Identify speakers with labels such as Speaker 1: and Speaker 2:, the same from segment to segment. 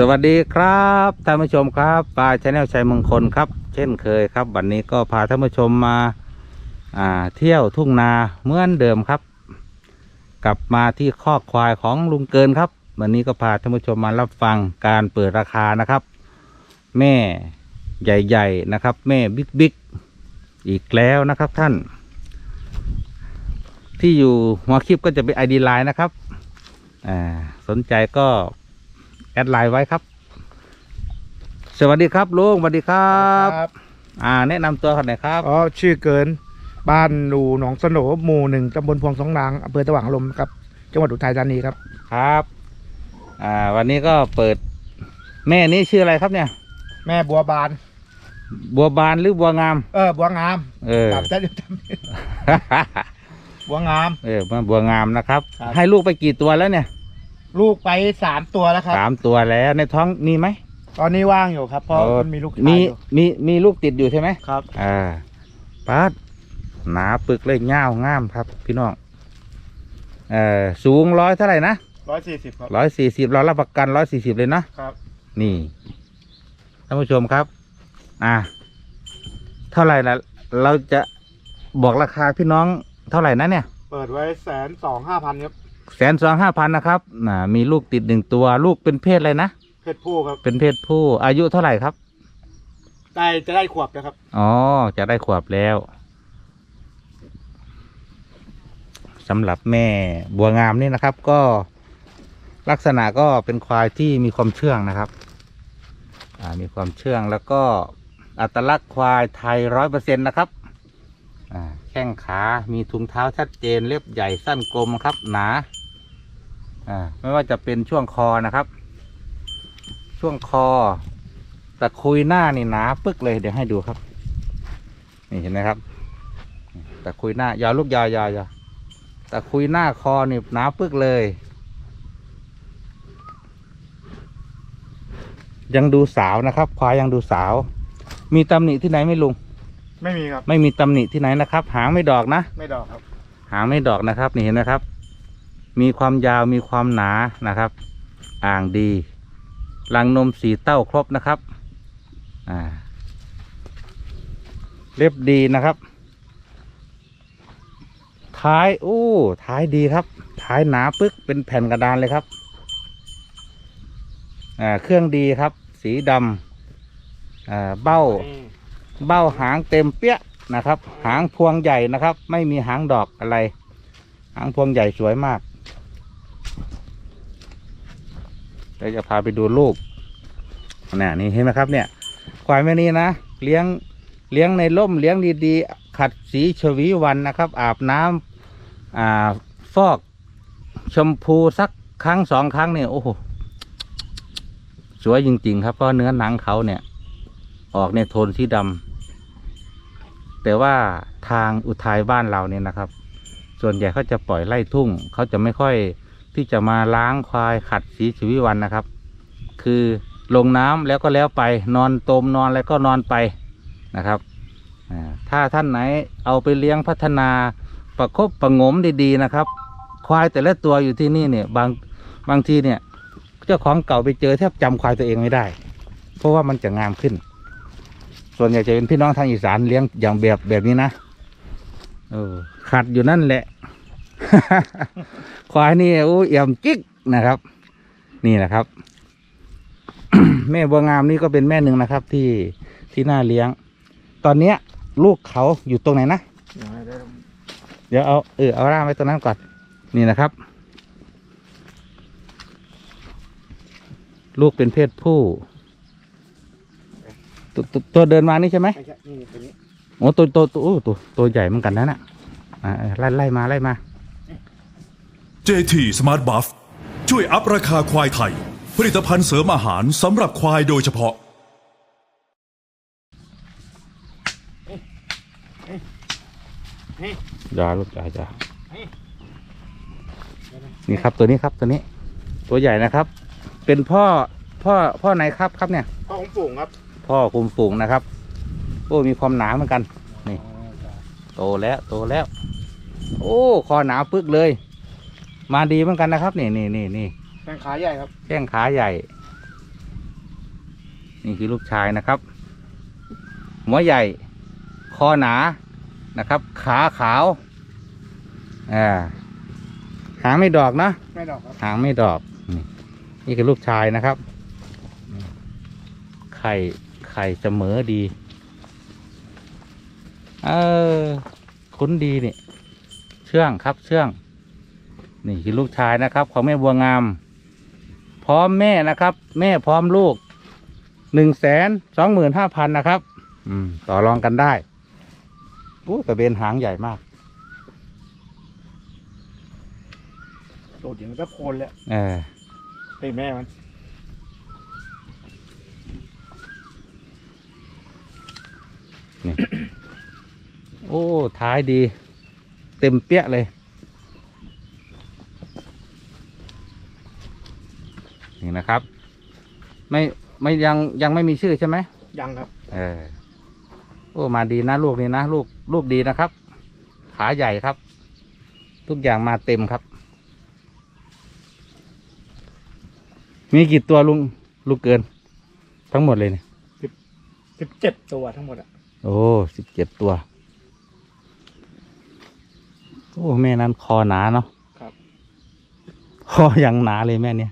Speaker 1: สวัสดีครับท่านผู้ชมครับปลาชาแนลชัยมงคลครับ เช่นเคยครับ วันนี้ก็พาท่านผู้ชมมาอ่าเที่ยวทุ่งนาเหมือนเดิมครับ กลับมาที่คอกควายของลุงเกินครับ วันนี้ก็พาท่านผู้ชมมารับฟังการเปิดราคานะครับ แม่ใหญ่ๆนะครับ แม่บิ๊กๆอีกแล้วนะครับท่าน ที่อยู่หัวคลิปก็จะเป็นไอดีไลน์นะครับอ่าสนใจก็ อดไลน์ไว้ครับ สวัสดีครับลุงสวัสดีครับ
Speaker 2: ครับ
Speaker 1: อ่า แนะนำตัวกันหน่อยครับ
Speaker 2: อ๋อชื่อเกิน บ้านดูหนองสโหนหมู่หนึ่งตำบลพวงสองนางอำเภอตะหว่างลมครับ จังหวัดอุทัยธานีครับ
Speaker 1: ครับ อ่า วันนี้ก็เปิด แม่นี้ชื่ออะไรครับเนี่ย
Speaker 2: แม่บัวบาน
Speaker 1: บัวบานหรือบัวงาม
Speaker 2: เออบัวงาม
Speaker 1: เออ
Speaker 2: จำได้จำได้บัวงาม
Speaker 1: เออมาบัวงามนะครับ
Speaker 2: ครับ
Speaker 1: ให้ลูกไปกี่ตัวแล้วเนี่ย
Speaker 2: ลูกไปสามตัวแล้วครับ
Speaker 1: สามตัวแล้วในท้องมีไหม
Speaker 2: ตอนนี้ว่างอยู่ครับเพราะ
Speaker 1: เออ
Speaker 2: มันมีลูกชาย
Speaker 1: มี
Speaker 2: อยู่
Speaker 1: มีมีลูกติดอยู่ใช่ไหม
Speaker 2: ครับ
Speaker 1: อ่าปัดหนาปึกเลยเง่าวงามครับ พี่น้องเอ่อสูงร้อยเท่าไหร่นะ
Speaker 2: ร้อยสี่สิบครับ
Speaker 1: ร้อยสี่สิบเรารับประกันร้อยสี่สิบเลยเนาะ
Speaker 2: ครับ
Speaker 1: นี่ท่านผู้ชมครับ อ่า เท่าไหร่ละเราจะบอกราคาพี่น้องเท่าไหร่นะเนี่ย
Speaker 2: เปิดไว้แสนสองห้าพันครับ
Speaker 1: แสนสองห้าพันนะครับอ่ามีลูกติดหนึ่งตัว ลูกเป็นเพศอะไรนะ
Speaker 2: เพศผู้ครับ
Speaker 1: เป็นเพศผู้อายุเท่าไหร่ครับ
Speaker 2: ได้จะได้ขวบนะครับ
Speaker 1: อ๋อ จะได้ขวบแล้วสำหรับแม่บัวงามนี่นะครับ ก็ลักษณะก็เป็นควายที่มีความเชื่องนะครับอ่ามีความเชื่องแล้วก็อัตลักษณ์ควายไทยร้อยเปอร์เซ็นต์นะครับอ่าแข้งขา มีถุงเท้าชัดเจนเล็บใหญ่สั้นกลมครับ หนาอ่า ไม่ว่าจะเป็นช่วงคอนะครับ ช่วงคอตะคุยหน้านี่หนาปึ๊กเลยเดี๋ยวให้ดูครับ นี่เห็นไหมครับตะคุยหน้ายาวลูกยาวยาวยาวตะคุยหน้าคอนี่หนาปึ๊กเลย ยังดูสาวนะครับ ควายยังดูสาว มีตำหนิที่ไหนไหม่ลุง
Speaker 2: ไม่มีครับ
Speaker 1: ไม่มีตำหนิที่ไหนนะครับ หางไม่ดอกนะ
Speaker 2: ไม่ดอกครับ
Speaker 1: หางไม่ดอกนะครับ นี่เห็นไหมครับ มีความยาวมีความหนานะครับ อ่างดีรังนมสีเต้าครบนะครับอ่าเล็บดีนะครับ ท้ายอู้ท้ายดีครับ ท้ายหนาปึ๊กเป็นแผ่นกระดานเลยครับอ่าเครื่องดีครับ สีดำอ่าเบ้าเบ้าหางเต็มเปี้ยนะครับ หางพวงใหญ่นะครับ ไม่มีหางดอกอะไร หางพวงใหญ่สวยมาก เดี๋ยวจะพาไปดูรูปเนี่นี่เห็นไหมครับเนี่ยควายแม่นี้นะเลี้ยงเลี้ยงในร่มเลี้ยงดีๆ ขัดสีชวีวันนะครับ อาบน้ำอ่าฟอกชมพูสักครั้งสองครั้งเนี่ยโอ้โหสวยจริง ๆ ครับเพราะเนื้อหนังเขาเนี่ย ออกในโทนสีดำแต่ว่าทางอุทัยบ้านเราเนี่ยนะครับ ส่วนใหญ่เขาจะปล่อยไล่ทุ่งเขาจะไม่ค่อย ที่จะมาล้างควายขัดสีชีวิวันนะครับ คือลงน้ำแล้วก็แล้วไปนอนตมนอนอะไรก็นอนไปนะครับถ้าท่านไหนเอาไปเลี้ยงพัฒนาประคบประงมดีๆนะครับ ควายแต่ละตัวอยู่ที่นี่เนี่ยบางบางทีเนี่ยเจ้าของเก่าไปเจอแทบจำควายตัวเองไม่ได้ เพราะว่ามันจะงามขึ้น ส่วนใหญ่จะเป็นพี่น้องทางอีสานเลี้ยงอย่างแบบแบบนี้นะเออขัดอยู่นั่นแหละ ควายนี่โอ้เอี่ยมจิกนะครับ นี่นะครับ แม่บัวงามนี่ก็เป็นแม่หนึ่งนะครับ ที่ที่น่าเลี้ยง ตอนเนี้ย ลูกเขาอยู่ตรงไหนนะเดี๋ยวเอาเออเอาร่างไว้ตรงนั้นก่อนนี่นะครับ ลูกเป็นเพศผู้ตวตัวตัวเดินมานี่ใช่ไหม
Speaker 2: ไม่ใช่นี่ตัวนี้
Speaker 1: โอ้ตัวตัวตัวโอ้ตัวตัวใหญ่เหมือนกันนะน่ะอ่าไล่ไล่มาไล่มา
Speaker 3: JT Smart Buff ช่วยอัพราคาควายไทย ผลิตภัณฑ์เสริมอาหารสำหรับควายโดยเฉพาะ
Speaker 1: อย่าลูกอย่าอย่านี่ครับตัวนี้ครับตัวนี้ ตัวใหญ่นะครับ เป็นพ่อพ่อพ่อไหนครับครับเนี่ย
Speaker 2: พ่อของฝูงครับ
Speaker 1: พ่อคุมฝูงนะครับ โอ้มีความหนาเหมือนกัน นี่ โตแล้วโตแล้ว โอ้คอหนาปึ๊กเลย มาดีเหมือนกันนะครับนี่นี่นี่นี่
Speaker 2: แข้งขาใหญ่ครับ
Speaker 1: แข้งขาใหญ่ นี่คือลูกชายนะครับ หัวใหญ่ คอหนานะครับ ขาขาวอ่าหางไม่ดอกนะ
Speaker 2: ไม่ดอกครับ
Speaker 1: หางไม่ดอก นี่นี่คือลูกชายนะครับ ไข่ไข่เสมอดี เออคุ้นดีนี่ เชื่องครับเชื่อง นี่คือลูกชายนะครับ ของแม่บัวงาม พร้อมแม่นะครับ แม่พร้อมลูกหนึ่งแสนสองหมื่นห้าพันนะครับ อืม ต่อรองกันได้โอ้กระเบนหางใหญ่มาก
Speaker 2: โดดอย่างกับโคนเลย
Speaker 1: เออ
Speaker 2: เป็นแม่มัน
Speaker 1: โอ้ ท้ายดี เต็มเปี้ยเลย นี่นะครับ ไม่ไม่ยังยังไม่มีชื่อใช่ไหม
Speaker 2: ยังครับ
Speaker 1: เออโอ้มาดีนะลูกนี้นะลูกลูกดีนะครับ ขาใหญ่ครับ ทุกอย่างมาเต็มครับ มีกี่ตัวลุงลูกเกิน ทั้งหมดเลยเนี่ย
Speaker 2: สิบเจ็ดตัวทั้งหมดอะ
Speaker 1: โอ้สิบเจ็ดตัวโอ้แม่นั้นคอหนาเนาะ
Speaker 2: ครับ
Speaker 1: คอยังหนาเลยแม่เนี่ย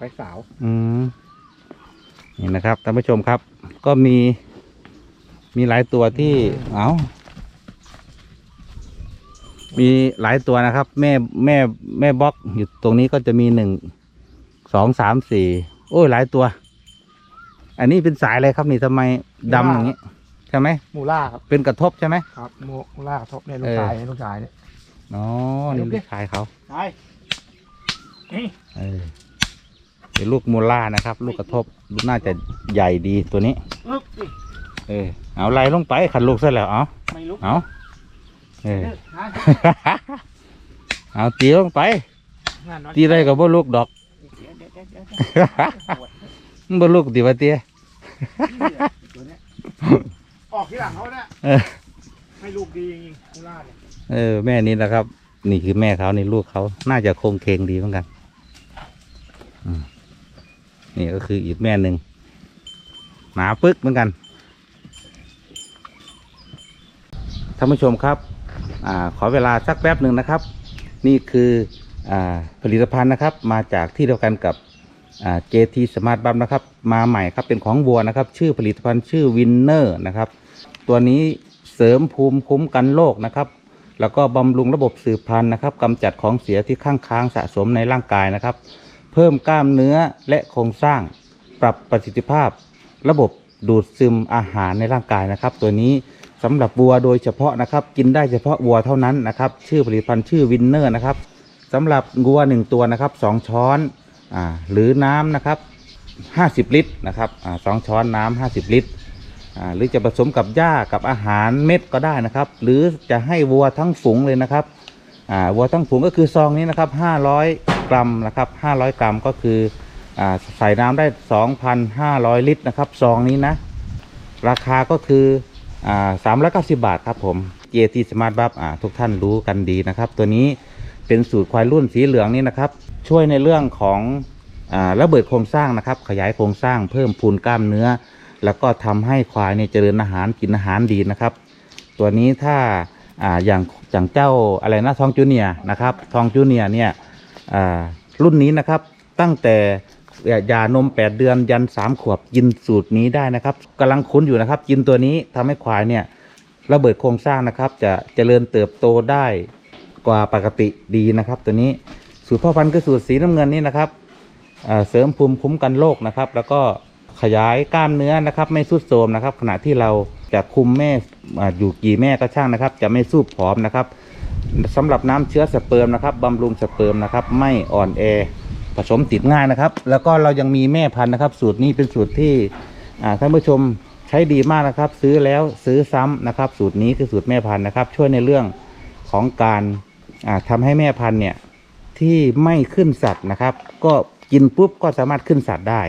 Speaker 2: ควายสาว
Speaker 1: อืมนี่นะครับท่านผู้ชมครับ ก็มี มีหลายตัวที่เอามีหลายตัวนะครับ แม่แม่แม่บล็อกอยู่ตรงนี้ก็จะมีหนึ่งสองสามสี่โอ้ยหลายตัว อันนี้เป็นสายอะไรครับนี่ทำไมดำอย่างนี้ใช่ไหม
Speaker 2: มูล่าครับ
Speaker 1: เป็นกระทบใช่ไหม
Speaker 2: ครับมูล่ากระทบเนี่ยลู
Speaker 1: เอกอ
Speaker 2: ชายเนี่ยลูกชายเนี่ย
Speaker 1: อ๋อนี่ลูกชายเขา
Speaker 2: ชายนี่
Speaker 1: เออ เป็นลูกมูล่านะครับ ลูกกระทบลูกน่าจะใหญ่ดีตัวนี้
Speaker 2: อึ๊บนี่
Speaker 1: เออเอาไล่ลงไปขันลูกซะแล้วเอา
Speaker 2: ไม่ลุก
Speaker 1: เอาเออ
Speaker 2: เด้อชาย
Speaker 1: เอาตีลงไป
Speaker 2: งานน้อย
Speaker 1: ตีได้กับบ่ลูกดอก
Speaker 2: เดี๋ยวเดี๋ยวเดี๋ยวเดี๋ยวเดี๋ยวปวด
Speaker 1: มันบ่ลูกตีว่าเตี้ย
Speaker 2: ตัวเนี้ยออกที่หลังเขาเนี่ย
Speaker 1: เออ
Speaker 2: ไม่ลูกดีจริงๆมูล่าเนี่ย
Speaker 1: เออแม่นี้นะครับ นี่คือแม่เขานี่ลูกเขาน่าจะโครงเคงดีเหมือนกันอืม นี่ก็คืออีกแม่หนึ่งหนาปึ๊กเหมือนกันท่านผู้ชมครับอขอเวลาสักแป๊บหนึ่งนะครับ นี่คืออผลิตภัณฑ์นะครับ มาจากที่เดียวกันกับอ่า JT Smart b u m นะครับ มาใหม่ครับเป็นของวัวนะครับ ชื่อผลิตภัณฑ์ชื่อ Winner นะครับ ตัวนี้เสริมภูมิคุ้มกันโรคนะครับ แล้วก็บำรุงระบบสืบพันธุ์นะครับกำจัดของเสียที่ข้างค้างสะสมในร่างกายนะครับ เพิ่มกล้ามเนื้อและโครงสร้าง ปรับประสิทธิภาพ ระบบดูดซึมอาหารในร่างกายนะครับ ตัวนี้สำหรับวัวโดยเฉพาะนะครับ กินได้เฉพาะวัวเท่านั้นนะครับ ชื่อผลิตภัณฑ์ชื่อวินเนอร์นะครับสำหรับวัวหนึ่งตัวนะครับสองช้อนอหรือน้ำนะครับห้าสิบลิตรนะครับสองช้อนน้ำห้าสิบลิตรหรือจะผสมกับหญ้ากับอาหารเม็ดก็ได้นะครับ หรือจะให้วัวทั้งฝูงเลยนะครับวัวทั้งฝูงก็คือซองนี้นะครับ 500 กรัมนะครับ 500 กรัมก็คืออใส่น้ำได้ 2,500 ลิตรนะครับซองนี้นะ ราคาก็คืออ่า390บาทครับผม JT Smart Buff อ่าทุกท่านรู้กันดีนะครับ ตัวนี้เป็นสูตรควายรุ่นสีเหลืองนี่นะครับ ช่วยในเรื่องของอระเบิดโครงสร้างนะครับ ขยายโครงสร้างเพิ่มพูนกล้ามเนื้อ แล้วก็ทำให้ควายเนี่ยเจริญอาหารกินอาหารดีนะครับ ตัวนี้ถ้าออย่างอย่างเจ้าอะไรนะทองจูเนียนะครับทองจูเนียเนี่ย รุ่นนี้นะครับตั้งแต่ยานม 8 เดือนยัน 3 ขวบกินสูตรนี้ได้นะครับกำลังคุ้นอยู่นะครับกินตัวนี้ทำให้ควายเนี่ยระเบิดโครงสร้างนะครับจะเจริญเติบโตได้กว่าปกติดีนะครับ ตัวนี้สูตรพ่อพันธุ์คือสูตรสีน้ำเงินนี่นะครับเสริมภูมิคุ้มกันโรคนะครับ แล้วก็ขยายกล้ามเนื้อนะครับ ไม่สุดโทมนะครับ ขณะที่เราจะคุมแม่อ่าอยู่กี่แม่ก็ช่างนะครับ จะไม่สู้ผอมนะครับ สำหรับน้ำเชื้อสเปิร์มนะครับบำรุงสเปิร์มนะครับ ไม่อ่อนแอผสมติดง่ายนะครับ แล้วก็เรายังมีแม่พันธุ์นะครับ สูตรนี้เป็นสูตรที่ท่านผู้ชมใช้ดีมากนะครับ ซื้อแล้วซื้อซ้ำนะครับ สูตรนี้คือสูตรแม่พันธุ์นะครับ ช่วยในเรื่องของการอ่าทำให้แม่พันธุ์เนี่ยที่ไม่ขึ้นสัตว์นะครับ ก็กินปุ๊บก็สามารถขึ้นสัตว์ได้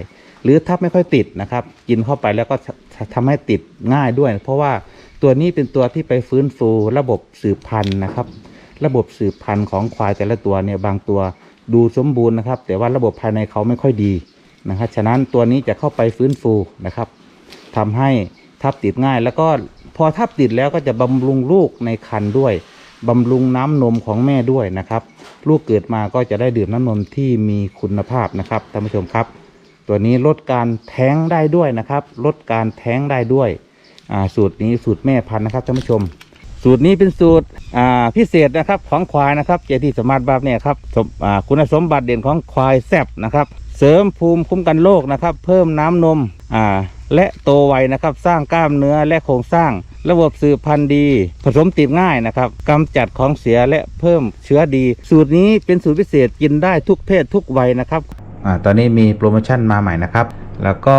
Speaker 1: หรือถ้าไม่ค่อยติดนะครับ กินเข้าไปแล้วก็ทำให้ติดง่ายด้วย เพราะว่า ตัวนี้เป็นตัวที่ไปฟื้นฟูระบบสืบพันธุ์นะครับ ระบบสืบพันธุ์ของควายแต่ละตัวเนี่ยบางตัวดูสมบูรณ์นะครับ แต่ว่าระบบภายในเขาไม่ค่อยดีนะครับฉะนั้นตัวนี้จะเข้าไปฟื้นฟูนะครับทำให้ทับติดง่าย แล้วก็พอทับติดแล้วก็จะบำรุงลูกในครรภ์ด้วยบำรุงน้ำนมของแม่ด้วยนะครับ ลูกเกิดมาก็จะได้ดื่มน้ำนมที่มีคุณภาพนะครับท่านผู้ชมครับ ตัวนี้ลดการแท้งได้ด้วยนะครับ ลดการแท้งได้ด้วย สูตรนี้สูตรแม่พันธุ์นะครับท่านผู้ชม สูตรนี้เป็นสูตรอ่าพิเศษนะครับของควายนะครับเจที่สมาร์ทบัฟเนี่ยครับสมอ่าคุณสมบัติเด่นของควายแซบนะครับ เสริมภูมิคุ้มกันโรคนะครับ เพิ่มน้ำนมอ่าและโตไวนะครับ สร้างกล้ามเนื้อและโครงสร้างระบบสืบพันธุ์ดี ผสมติดง่ายนะครับกำจัดของเสียและเพิ่มเชื้อดี สูตรนี้เป็นสูตรพิเศษกินได้ทุกเพศทุกวัยนะครับอ่าตอนนี้มีโปรโมชั่นมาใหม่นะครับ แล้วก็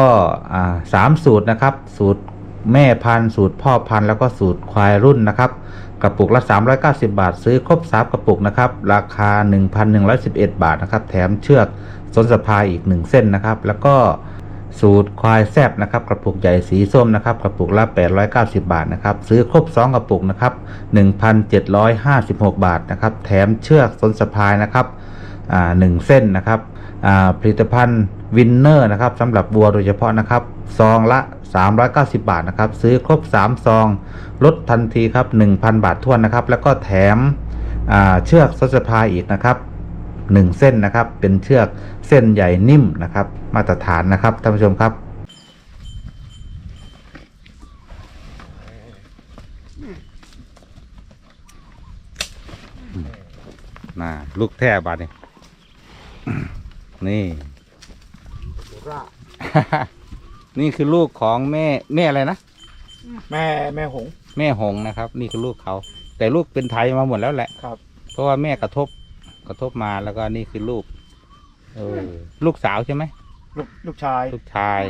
Speaker 1: อ่าสามสูตรนะครับ สูตร แม่พันธุ์สูตรพ่อพันธุ์แล้วก็สูตรควายรุ่นนะครับ กระปุกละ 390 บาท ซื้อครบ3กระปุกนะครับ ราคา 1,111 บาทนะครับ แถมเชือกสนสะพายอีก 1 เส้นนะครับ แล้วก็สูตรควายแซบนะครับกระปุกใหญ่สีส้มนะครับกระปุกละ890 บาทนะครับซื้อครบ 2 กระปุกนะครับ1,756 บาทนะครับแถมเชือกสนสะพายนะครับอ่าหนึ่งเส้นนะครับอ่าผลิตภัณฑ์ วินเนอร์นะครับสำหรับวัวโดยเฉพาะนะครับซองละ 390 บาทนะครับ ซื้อครบ 3 ซอง ลดทันทีครับ 1,000 บาททวนนะครับ แล้วก็แถมเชือกซัสพายอีกนะครับ 1 เส้นนะครับ เป็นเชือกเส้นใหญ่นิ่มนะครับ มาตรฐานนะครับท่านผู้ชมครับน่าลูกแท่บาดนี่นี่ นี่คือลูกของแม่แม่อะไรนะ
Speaker 2: แม่แม่หงส์
Speaker 1: แม่หงส์นะครับ นี่คือลูกเขา แต่ลูกเป็นไทยมาหมดแล้วแหละ
Speaker 2: ครับ
Speaker 1: เพราะว่าแม่กระทบกระทบมาแล้วก็นี่คือลูกเออลูกสาวใช่ไหม
Speaker 2: ลูกลูกชาย
Speaker 1: ลูกชาย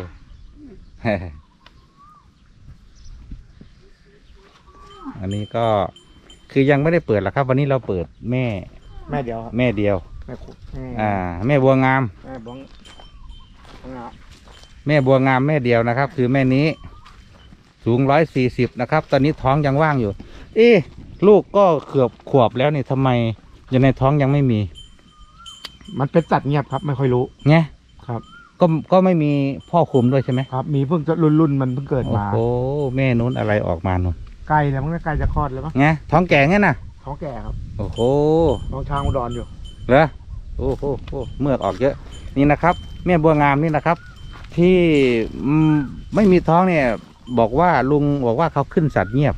Speaker 1: อันนี้ก็คือยังไม่ได้เปิดหรอกครับ วันนี้เราเปิดแม่
Speaker 2: แม่เดียวครับ
Speaker 1: แม่เดียว
Speaker 2: แม่ขุด
Speaker 1: อ่า แม่บัวงาม
Speaker 2: แม่บ้องบ้องอะ
Speaker 1: แม่บัวงามแม่เดียวนะครับ คือแม่นี้ สูงร้อยสี่สิบนะครับ ตอนนี้ท้องยังว่างอยู่ เอ๊ะลูกก็เกือบขวบแล้วนี่ทำไมยังในท้องยังไม่มี
Speaker 2: มันเป็นสัตว์เงียบครับ ไม่ค่อยรู้
Speaker 1: ไง
Speaker 2: ครับ
Speaker 1: ก็ก็ไม่มีพ่อคุมด้วยใช่ไหม
Speaker 2: ครับ มีเพิ่งจะรุ่นรุ่นมันเพิ่งเกิด
Speaker 1: โอ้
Speaker 2: มา
Speaker 1: โหแม่นู้นอะไรออกมานู่น
Speaker 2: ใกล้แล้วมันก็ใกล้จะคลอดแล้วมั้ง
Speaker 1: ไงท้องแก่ไงน่ะ
Speaker 2: ท้องแก่ครับ
Speaker 1: โอ้โห
Speaker 2: ท้องช้างอุดรอยู่
Speaker 1: เหรอโอ้โหโอ้เมือกออกเยอะ นี่นะครับ แม่บัวงามนี่นะครับ ที่ไม่มีท้องเนี่ย บอกว่าลุงบอกว่าเขาขึ้นสัตว์เงียบ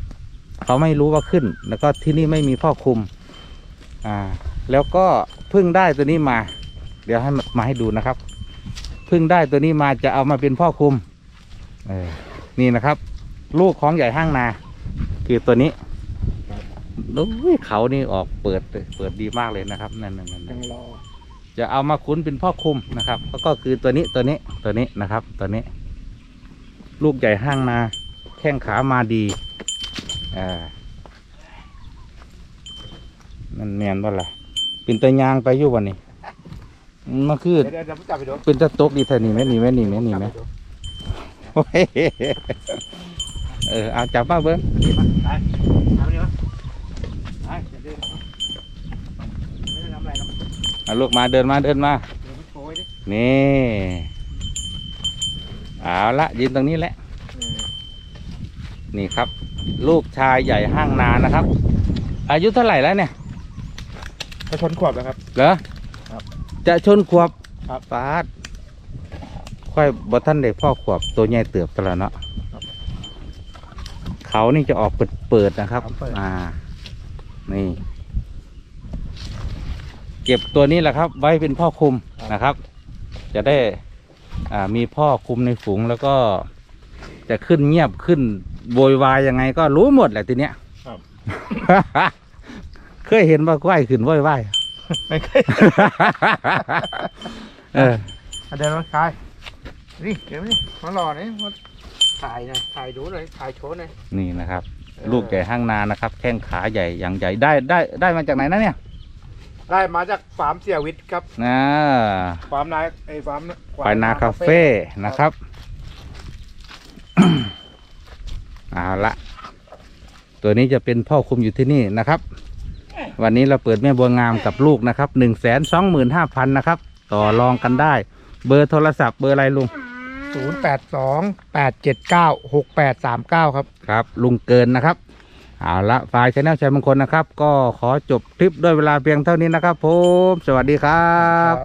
Speaker 1: เขาไม่รู้ว่าขึ้น แล้วก็ที่นี่ไม่มีพ่อคุม อ่า แล้วก็เพิ่งได้ตัวนี้มา เดี๋ยวให้มาให้ดูนะครับเพิ่งได้ตัวนี้มาจะเอามาเป็นพ่อคุมออนี่นะครับ ลูกของใหญ่ห้างนา คือตัวนี้โอ้ยเขานี่ออกเปิดเปิดดีมากเลยนะครับ นั่นนั่นนั่น
Speaker 2: รอ
Speaker 1: จะเอามาคุ้นเป็นพ่อคุมนะครับแล้วก็คือตัวนี้ตัวนี้ตัวนี้นะครับ ตัวนี้ ลูกใหญ่ห้างนาแข้งขามาดีอ่ามันแมนว่าล่ะเป็นตะยางไปอยู่วันนี้มันคือ
Speaker 2: เดี๋ยวเดี๋ยวผมจับไปดู
Speaker 1: เป็นตะตกดีแท่นี่ไหมนี่ไหมนี่ไหมนี่ไหม
Speaker 2: จับปดู
Speaker 1: โอ้ยเออเอาจับมาเบิ้ง
Speaker 2: นี่มาไปเอาไปดิวะไปเดี๋ยวเดินไม่ได้ทำอะไรหร อก
Speaker 1: เอาลูกมาเดินมาเดินมา
Speaker 2: เดี๋ยวมันโกยดิ
Speaker 1: นี่เอาละยืนตรงนี้แหละ
Speaker 2: เออ
Speaker 1: นี่ครับ ลูกชายใหญ่ห้างนานะครับ อายุเท่าไหร่แล้วเนี่ย
Speaker 2: เขาชนขวบแล้วครับ
Speaker 1: เหรอ
Speaker 2: ครับ
Speaker 1: จะชนขวบ
Speaker 2: ครับ
Speaker 1: ปาดค่อยบอท่านเด็กพ่อขวบตัวใหญ่เติบตวแล้วเนาะเขานี่จะออกเปิดเปิดๆนะครับ อ่า นี่ เก็บตัวนี้แหละครับ ไว้เป็นพ่อคุมนะครับ จะได้อ่ามีพ่อคุมในฝูงแล้วก็ จะขึ้นเงียบขึ้นโวยวายยังไงก็รู้หมดแหละทีเนี้ย
Speaker 2: ครับ
Speaker 1: เคยเห็นว่าควายขึ้นโวยวาย
Speaker 2: ไม่เคย
Speaker 1: เออ
Speaker 2: เดินมาคายนี่เดี๋ยวนี่มารอนี่มาถ่ายหน่อยถ่ายดูหน่อยถ่ายโชว์หน่อย
Speaker 1: นี่นะครับ
Speaker 2: เออ
Speaker 1: ลูกใหญ่ห้างนานะครับ แข้งขาใหญ่อย่างใหญ่ได้ได้ได้มาจากไหนนะเนี่ย
Speaker 2: ได้มาจากฟาร์มเสียวิทย์ครับ
Speaker 1: นะ
Speaker 2: ฟาร์มนายไอ้ฟาร์ม
Speaker 1: ควายนาคาเฟ่นะครับเอาละตัวนี้จะเป็นพ่อคุมอยู่ที่นี่นะครับ วันนี้เราเปิดแม่บัวงามกับลูกนะครับหนึ่งแสนสองหมื่นห้าพันนะครับ ต่อรองกันได้ เบอร์โทรศัพท์เบอร์อะไรลุง
Speaker 2: ศูนย์แปดสองแปดเจ็ดเก้าหกแปดสามเก้าครับ
Speaker 1: ครับ ลุงเกินนะครับ เอาละฝ่ายชแนลชัยมงคลนะครับ ก็ขอจบทริปด้วยเวลาเพียงเท่านี้นะครับผม สวัสดี
Speaker 2: ครับ